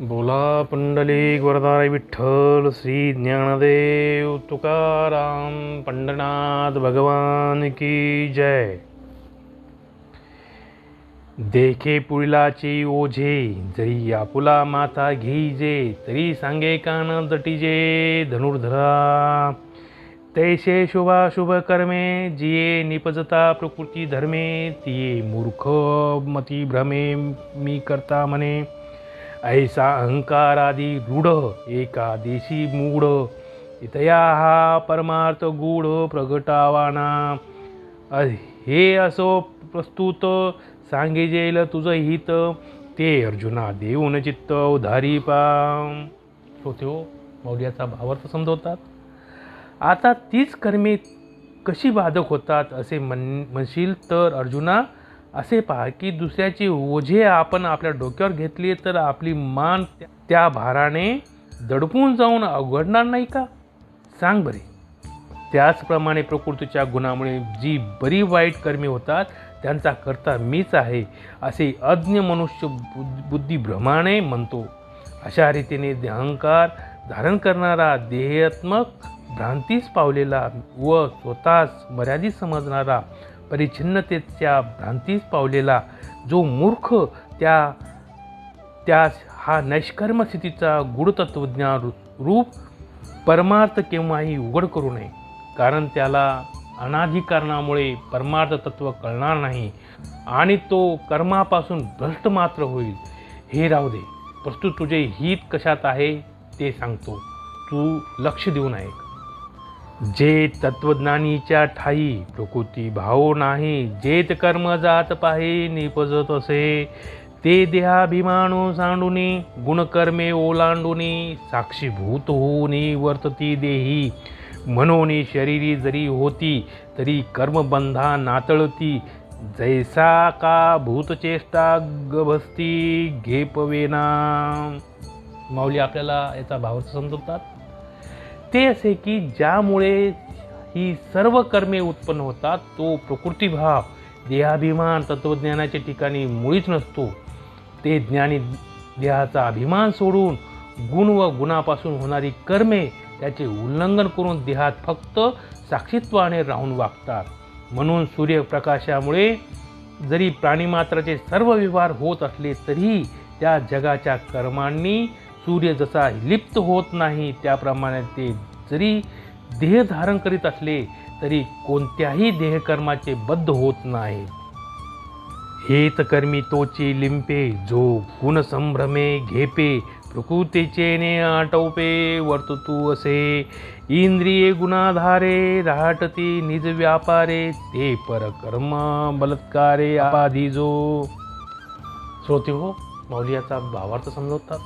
बोला पुंडलिक वरदाय विठ्ठल श्री ज्ञानदेव तुकाराम पंडनाथ भगवान की जय. देखे पुळीलाचे ओझे जरी आपुला माथा घेईजे तरी सांगे कान जटिजे धनुर्धरा. तैसे शुभाशुभ कर्मे जिये निपजता प्रकृती धर्मे तिये मूर्ख मती भ्रमे मी करता म्हणे. ऐसा अहंकारादी रूढ एकादेशी मूढ इतया हा परमार्थ गूढ प्रगटावाना। हे असो प्रस्तुत सांगेजेल तुझं हित ते अर्जुना देऊन चित्त उधारी पा श्रोते हो मौर्याचा भावार्थ समजवतात. आता तीच कर्मे कशी बाधक होतात असे मन म्हणशील तर अर्जुना असे पहा की दुसऱ्याचे ओझे आपण आपल्या डोक्यावर घेतली तर आपली मान त्या- भाराने दडपून जाऊन अवघडणार नाही का? सांग बरे. त्याचप्रमाणे प्रकृतीच्या गुणामुळे जी बरी वाईट कर्मी होतात त्यांचा करता मीच आहे असे अज्ञ मनुष्य बुद्धिभ्रमाने म्हणतो. अशा रीतीने अहंकार धारण करणारा देहात्मक भ्रांतीस पावलेला व स्वतःच मर्यादित समजणारा परिच्छिन्नतेच्या भ्रांतीस पावलेला जो मूर्ख त्या त्यास हा नैष्कर्म स्थितीचा गूढतत्वज्ञान रूप परमार्थ केव्हाही उघड करू नये. कारण त्याला अनाधिकारणामुळे परमार्थ तत्व कळणार नाही आणि तो कर्मापासून भ्रष्ट मात्र होईल. हे राहू दे. प्रस्तुत तुझे हित कशात आहे ते सांगतो. तू लक्ष देऊन ऐक जे तत्वज्ञानीच्या ठाई प्रकृती भाव नाही जेत कर्म जात पाहि निपजत असे. ते देहाभिमानो सांडुनी गुणकर्मे ओलांडुनी साक्षीभूत होऊनी वर्तती देही. मनोनी शरीरी जरी होती तरी कर्मबंधा नातळती. जैसा का भूतचेष्टा गभस्ती घेपवेना. माऊली आपल्याला याचा भावार्थ समजवतात? ते असे की ज्यामुळे ही सर्व कर्मे उत्पन्न होतात तो प्रकृतीभाव देहाभिमान तत्वज्ञानाच्या ठिकाणी मुळीच नसतो. ते ज्ञानी देहाचा अभिमान सोडून गुण व गुणापासून होणारी कर्मे त्याचे उल्लंघन करून देहात फक्त साक्षीत्वाने राहून वागतात. म्हणून सूर्यप्रकाशामुळे जरी प्राणीमात्राचे सर्व व्यवहार होत असले तरी त्या जगाच्या कर्मांनी सूर्य जसा लिप्त होत नाही त्याप्रमाणे ते जरी देह धारण करीत असले तरी कोणत्याही देहकर्माचे बद्ध होत नाही. हेत कर्मी तोची लिंपे जो गुणसंभ्रमे घेपे प्रकृतीचे ने आटोपे वर्ततू असे. इंद्रिये गुणाधारे राहटती निज व्यापारे ते परकर्म बलात्कारे आपाधी जो श्रोते हो माऊली याचा भावार्थ समजवतात.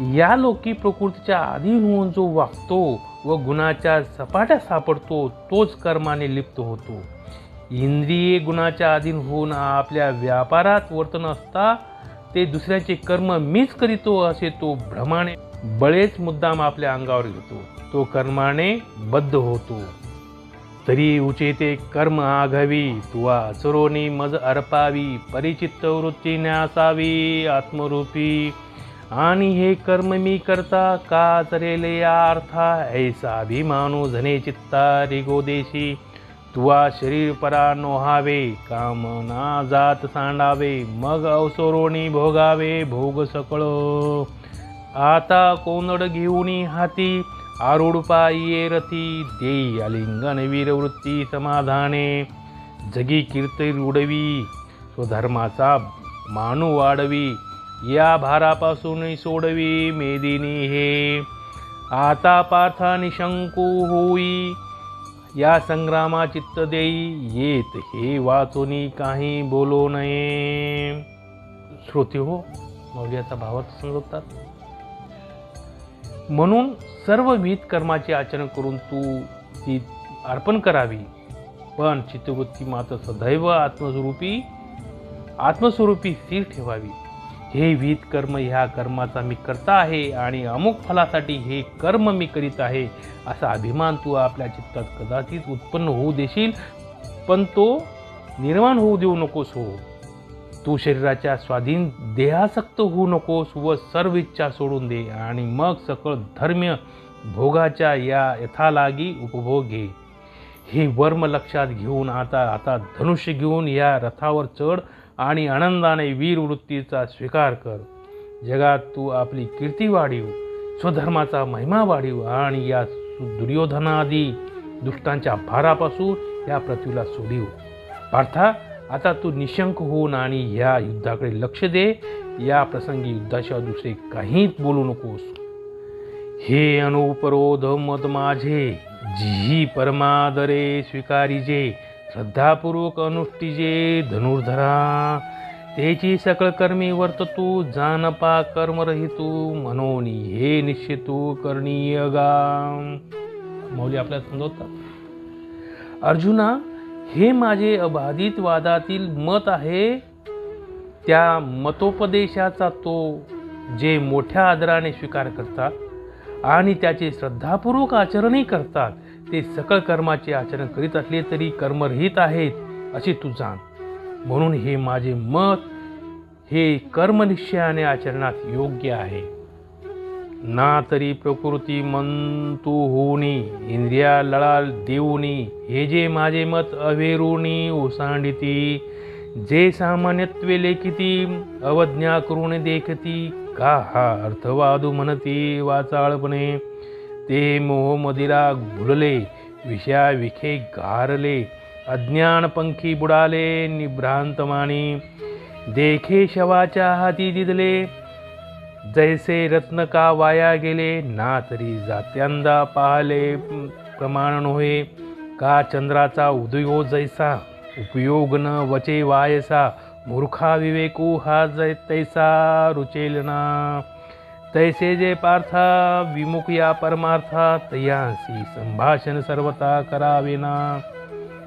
या लोकी प्रकृतीच्या अधीन होऊन जो वागतो व गुणाच्या सपाट्या सापडतो तोच कर्माने लिप्त होतो. इंद्रिये गुणाच्या अधीन होऊन आपल्या व्यापारात वर्तन असता ते दुसऱ्याचे कर्म मीच करीतो असे तो भ्रमाने बळेच मुद्दाम आपल्या अंगावर घेतो तो कर्माने बद्ध होतो. तरी उचेते कर्म आघावी तुवा चरोनी मज अर्पावी परिचित्त वृत्ती न्यासावी आत्मरूपी आणि हे कर्म मी करता का चरेले या अर्था? ऐसा अभिमानो धने चित्ता रिगोदेशी तुवा शरीर परा नोहावे कामना जात सांडावे मग अवसरोणी भोगावे भोग सकळ. आता कोंदड घेऊन हाती आरूढ रथी देई आलिंगन वीरवृत्ती समाधाने. जगी कीर्ती रुडवी स्वधर्माचा मानू वाढवी या भारापासून सोडवी मेदिनी हे. आता पार्था निशंकू होई या संग्रामा चित्त देई येत हे वाचोनी काही बोलो नये. श्रोते हो मौल्याचा भावात समजवतात म्हणून सर्व वीत कर्माचे आचरण करून तू ती अर्पण करावी. पण चित्तवृत्ती मात्र सदैव आत्मस्वरूपी आत्मस्वरूपी स्थिर ठेवावी. हे विहित कर्म ह्या कर्माचा मी करता आहे आणि अमुक फलासाठी हे कर्म मी करीत आहे असा अभिमान तू आपल्या चित्तात कदाचित उत्पन्न होऊ देशील. पण तो निर्माण होऊ देऊ नकोस हो. तू शरीराच्या स्वाधीन देहासक्त होऊ नकोस व सर्व इच्छा सोडून दे आणि मग सकळ धर्म्य भोगाच्या या यथालागी उपभोग घे. हे वर्म लक्षात घेऊन आता आता धनुष्य घेऊन या रथावर चढ आणि आनंदाने वीर वृत्तीचा स्वीकार कर. जगात तू आपली कीर्ती वाढीव स्वधर्माचा महिमा वाढीव आणि या दुर्योधनादी दुष्टांच्या भारापासून या पृथ्वीला सोडीव. पार्था आता तू निशंक होऊन आणि ह्या युद्धाकडे लक्ष दे. या प्रसंगी युद्धाशिवाय दुसरे काहीच बोलू नकोस. हे अनुपरोध मत माझे जी परमादरे स्वीकारिजे. श्रद्धापूर्वक अनुष्ठिजे धनुर्धरा त्याची सकळ कर्मी वर्त तू जानपा कर्मरहितू म्हणून हे निश्चितू करणीय गाम मौली आपल्याला समजवतात अर्जुना हे माझे अबाधित वादातील मत आहे. त्या मतोपदेशाचा तो जे मोठ्या आदराने स्वीकार करतात आणि त्याचे श्रद्धापूर्वक आचरणही करतात ते सकळ कर्माचे आचरण करीत असले तरी कर्मरहित आहेत असे तू जाण. म्हणून हे माझे मत हे कर्मनिश्चयाने आचरणात योग्य आहे. ना तरी प्रकृती मंतू होऊनी इंद्रिया लळाल देऊनी हे जे माझे मत अवेरुणी ओसांडिती जे सामान्यत्वे लेखिती अवज्ञा करून देखती का हा अर्थवादू म्हणती वाचाळपणे? ते मोहमदिरा भुलले विषया विखे गारले अज्ञानपंखी बुडाले निभ्रांतमाणी देखे शवाच्या हाती दिदले जैसे रत्न का वाया गेले ना तरी जात्यांदा पाहले प्रमाण होय. का चंद्राचा उदयो जैसा उपयोग न वचे वायसा मूर्खा विवेकू हा जै तैसा रुचेल ना तैसे जे पार्था विमुख या परमार्था तयासी संभाषण सर्वता करावेना।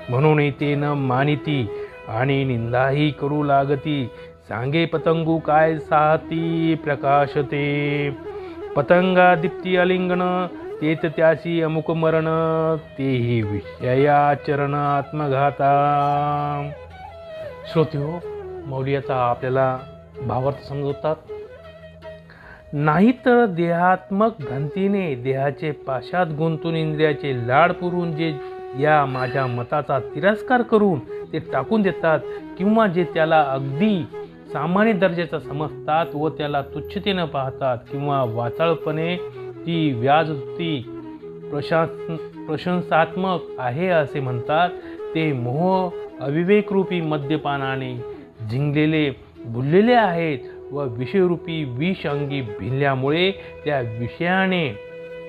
म्हणून ते न मानिती आणि निंदाही करू लागती। सांगे पतंगू काय साहती प्रकाशते। पतंगा दीप्ती अलिंगण तेत त्याशी अमुक मरण तेही विषयाचरण आत्मघाता। श्रोते हो मौलियाचा आपल्याला भावार्थ समजवतात? नाही तर देहात्मक धंतीने देहाचे पाशात गुंतून इंद्रियाचे लाड पुरून जे या माझ्या मताचा तिरस्कार करून ते टाकून देतात किंवा जे त्याला अगदी सामान्य दर्जाचा समजतात व त्याला तुच्छतेनं पाहतात किंवा वाचाळपणे ती व्याजवृत्ती प्रशास प्रशंसात्मक आहे असे म्हणतात ते मोह अविवेकरूपी मद्यपानाने झिंगलेले भुललेले आहेत. व विषयरूपी विष अंगी भिनल्यामुळे त्या विषयाने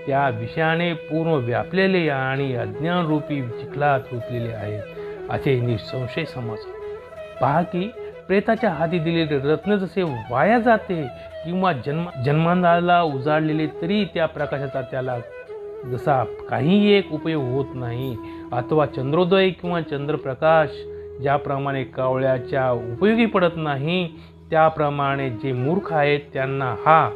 त्या विषयाने पूर्ण व्यापलेले आणि अज्ञानरूपी चिखलात रुतलेले आहेत असे निसंशय समज. पहा की प्रेताच्या हाती दिलेले रत्न जसे वाया जाते किंवा जन्म जन्मांधाला उजाडलेले तरी त्या प्रकाशाचा त्याला जसा काही एक उपयोग होत नाही अथवा चंद्रोदय किंवा चंद्रप्रकाश ज्याप्रमाणे कावळ्याच्या उपयोगी पडत नाही त्याप्रमाणे जे मूर्ख आहेत त्यांना हा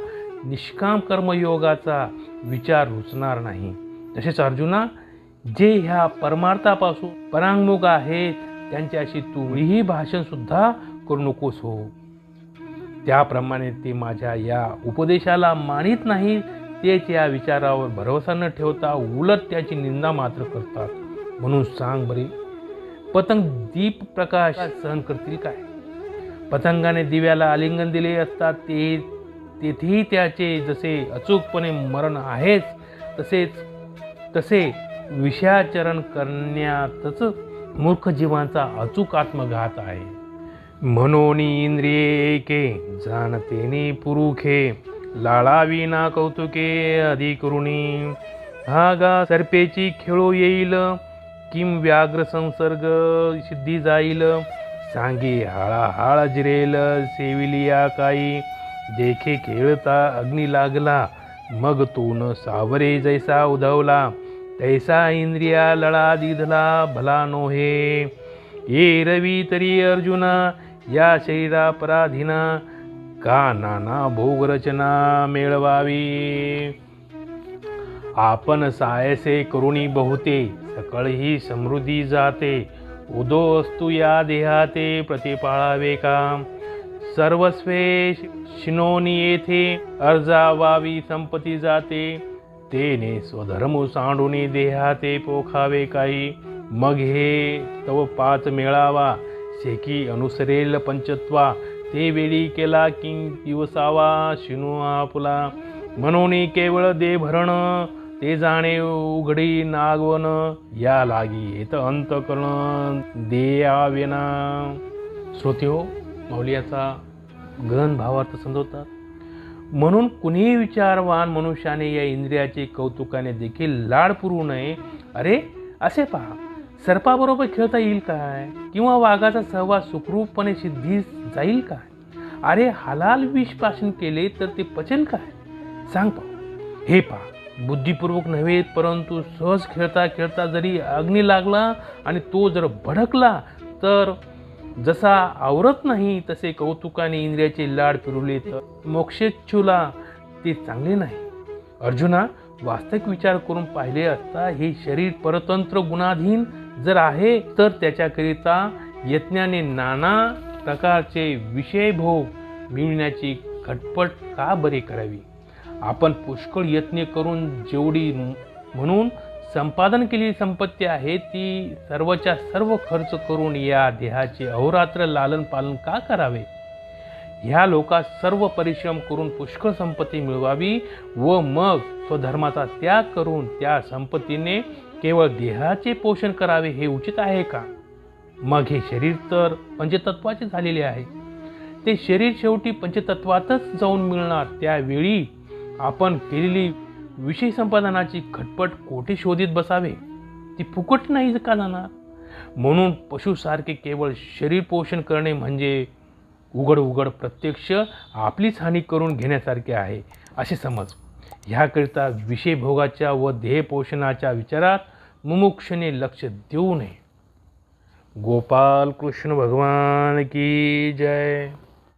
निष्काम कर्मयोगाचा विचार रुचणार नाही. तसेच अर्जुना जे ह्या परमार्थापासून परांगमुख आहेत त्यांच्याशी तुम्हीही भाषणसुद्धा करू नकोस हो. त्याप्रमाणे ते माझ्या या उपदेशाला मानित नाही तेच या विचारावर भरोसा न ठेवता उलट त्याची निंदा मात्र करतात. म्हणून सांग बरे पतंग दीप प्रकाश सहन करतील काय? पतंगाने दिव्याला आलिंगन दिले असतात. ते तेथेही त्याचे जसे अचूकपणे मरण आहेच तसेच तसे विषयाचरण करण्यातच मूर्ख जीवांचा अचूक आत्मघात आहे. म्हणून इंद्रिये एके जाणतेने पुरुखे लाळावी ना कौतुके अधिकरुणी. हा गा सर्पेची खेळो येईल किम व्याघ्र संसर्ग सिद्धी जाईल. सांगे हाळा हाळ जिरेल सेविलिया काही देखे खेळता अग्नी लागला मग तो न सावरे जैसा उधवला. तैसा इंद्रिया लळा दिधला भला नोहे. ये रवी तरी अर्जुना या शरीरा पराधीना. का नाना भोगरचना मेळवावी? आपण सायसे करुणी बहुते सकळ ही समृद्धी जाते. उदो अस्तु या देहाते प्रतिपाळावे काम। सर्वस्वे शिनोनी येथे अर्जावावी संपत्ती जाते। तेने स्वधर्म सांडूनी देहाते पोखावे काही। मग हे तव पाच मेळावा शेकी अनुसरेल पंचत्वा। ते वेळी केला किंग दिवसावा शिनो आपुला। म्हणून केवळ दे भरण ते जाणे उघडी नागवन या लागी येत अंतकरण देयावेना श्रोते हो मौलियाचा गहन भावार्थ समजवतात. म्हणून कुणीही विचारवान मनुष्याने या इंद्रियाचे कौतुकाने देखील लाड पुरवू नये? अरे असे पहा. सर्पाबरोबर खेळता येईल काय? किंवा वाघाचा सहवास सुखरूपपणे सिद्धीस जाईल काय? अरे हलाल विष केले तर ते पचेल काय? सांग पहा. हे पहा. बुद्धिपूर्वक नव्हे परंतु सहज खेळता खेळता जरी अग्नी लागला आणि तो जर भडकला तर जसा आवरत नाही तसे कौतुकाने इंद्रियाचे लाड फिरवले तर मोक्षेच्छूला ते चांगले नाही. अर्जुना वास्तविक विचार करून पाहिले असता हे शरीर परतंत्र गुणाधीन जर आहे तर त्याच्याकरिता यत्नाने नाना प्रकारचे विषयभोग मिळण्याची खटपट का बरे करावी? आपण पुष्कळ यत्न करून जेवढी म्हणून संपादन केलेली संपत्ती आहे ती सर्वच्या सर्व खर्च करून या देहाचे अहोरात्र लालन पालन का करावे? ह्या लोकात सर्व परिश्रम करून पुष्कळ संपत्ती मिळवावी व मग स्वधर्माचा त्याग करून त्या संपत्तीने केवळ देहाचे पोषण करावे हे उचित आहे का? मग हे शरीर तर पंचतत्वाचे झालेले आहे. ते शरीर शेवटी पंचतत्वातच जाऊन मिळणार त्यावेळी आपण केलेली विषय संपादनाची खटपट कोठे शोधित बसावे? ती फुकट नाही का जाणार? म्हणून पशुसारखे केवळ शरीर पोषण करणे म्हणजे उघड उघड प्रत्यक्ष आपलीच हानी करून घेण्यासारखे आहे असे समज. ह्याकरिता विषय भोगाच्या व ध्येयपोषणाच्या विचारात मुमुक्षने लक्ष देऊ नये. गोपाल कृष्ण भगवान की जय.